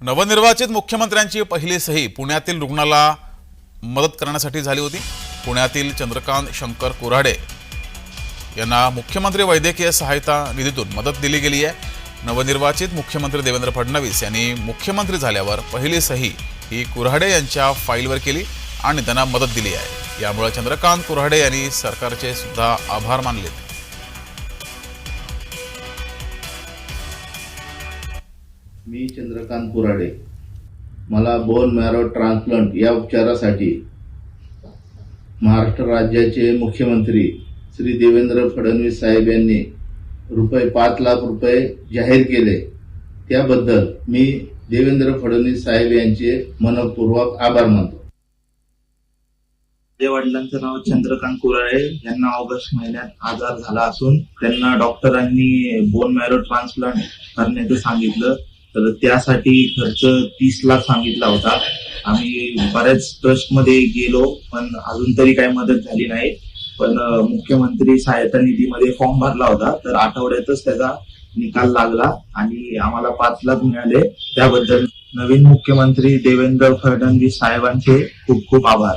नवनिर्वाचित मुख्यमंत्र्यांची पहिली सही पुण्यातील रुग्णाला मदत करण्यासाठी झाली होती. पुण्यातील चंद्रकांत शंकर कोराडे यांना मुख्यमंत्री वैद्यकीय सहायता निधीतून मदत दिली गेली आहे. नवनिर्वाचित मुख्यमंत्री देवेंद्र फडणवीस यांनी मुख्यमंत्री झाल्यावर पहिली सही ही कुऱ्हाडे यांच्या फाईलवर केली आणि त्यांना मदत दिली आहे. यामुळे चंद्रकांत कुऱ्हाडे यांनी सरकारचे सुद्धा आभार मानले मी चंद्रकांत कुराडे. मला बोन मॅरो ट्रान्सप्लांट या उपचारासाठी महाराष्ट्र राज्याचे मुख्यमंत्री श्री देवेंद्र फडणवीस साहेब यांनी रुपये पाच लाख रुपये जाहीर केले. त्याबद्दल मी देवेंद्र फडणवीस साहेब यांचे मनपूर्वक आभार मानतो. माझ्या वडिलांचं नाव चंद्रकांत कुराळे यांना ऑगस्ट महिन्यात आजार झाला असून त्यांना डॉक्टरांनी बोन मॅरो ट्रान्सप्लांट करण्याचं सांगितलं. तर त्यासाठी खर्च तीस लाख सांगितला होता. आम्ही बऱ्याच ट्रस्टमध्ये गेलो पण अजून तरी काही मदत झाली नाही. पण मुख्यमंत्री सहायता निधीमध्ये फॉर्म भरला होता. तर आठवड्यातच त्याचा निकाल लागला आणि आम्हाला पाच लाख मिळाले. त्याबद्दल नवीन मुख्यमंत्री देवेंद्र फडणवीस साहेबांचे खूप खूप आभार.